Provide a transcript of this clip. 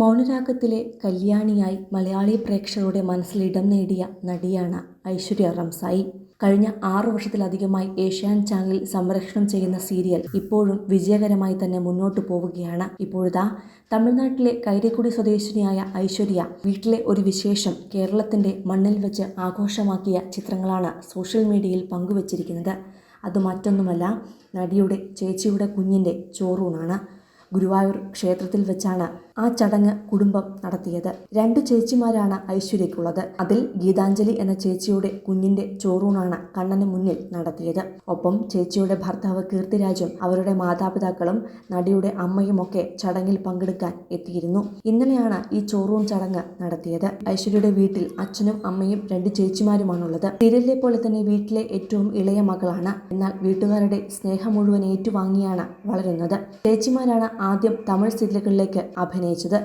മൗനരാഗത്തിലെ കല്യാണിയായി മലയാളി പ്രേക്ഷകരുടെ മനസ്സിൽ ഇടം നേടിയ നടിയാണ് ഐശ്വര്യ റംസായി. കഴിഞ്ഞ ആറു വർഷത്തിലധികമായി ഏഷ്യാൻ ചാനലിൽ സംരക്ഷണം ചെയ്യുന്ന സീരിയൽ ഇപ്പോഴും വിജയകരമായി തന്നെ മുന്നോട്ടു പോവുകയാണ്. ഇപ്പോഴതാ തമിഴ്നാട്ടിലെ കൈരക്കുടി സ്വദേശിനിയായ ഐശ്വര്യ വീട്ടിലെ ഒരു വിശേഷം കേരളത്തിന്റെ മണ്ണിൽ വെച്ച് ആഘോഷമാക്കിയ ചിത്രങ്ങളാണ് സോഷ്യൽ മീഡിയയിൽ പങ്കുവച്ചിരിക്കുന്നത്. അത് മറ്റൊന്നുമല്ല നടിയുടെ ചേച്ചിയുടെ കുഞ്ഞിന്റെ ചോറൂണാണ്. ഗുരുവായൂർ ക്ഷേത്രത്തിൽ വെച്ചാണ് ആ ചടങ്ങ് കുടുംബം നടത്തിയത്. രണ്ടു ചേച്ചിമാരാണ് ഐശ്വര്യക്കുള്ളത് അതിൽ ഗീതാഞ്ജലി എന്ന ചേച്ചിയുടെ കുഞ്ഞിന്റെ ചോറൂണാണ് കണ്ണന് മുന്നിൽ നടത്തിയത്. ഒപ്പം ചേച്ചിയുടെ ഭർത്താവ് കീർത്തിരാജും അവരുടെ മാതാപിതാക്കളും നടിയുടെ അമ്മയുമൊക്കെ ചടങ്ങിൽ പങ്കെടുക്കാൻ എത്തിയിരുന്നു. ഇന്നലെയാണ് ഈ ചോറൂൺ ചടങ്ങ് നടത്തിയത്. ഐശ്വര്യയുടെ വീട്ടിൽ അച്ഛനും അമ്മയും രണ്ട് ചേച്ചിമാരുമാണുള്ളത്. തിരലിലെ പോലെ തന്നെ വീട്ടിലെ ഏറ്റവും ഇളയ മകളാണ്. എന്നാൽ വീട്ടുകാരുടെ സ്നേഹം മുഴുവൻ ഏറ്റുവാങ്ങിയാണ് വളരുന്നത്. ചേച്ചിമാരാണ് ആദ്യം തമിഴ് സിനിമകളിലേക്ക് അഭിനയിച്ചത്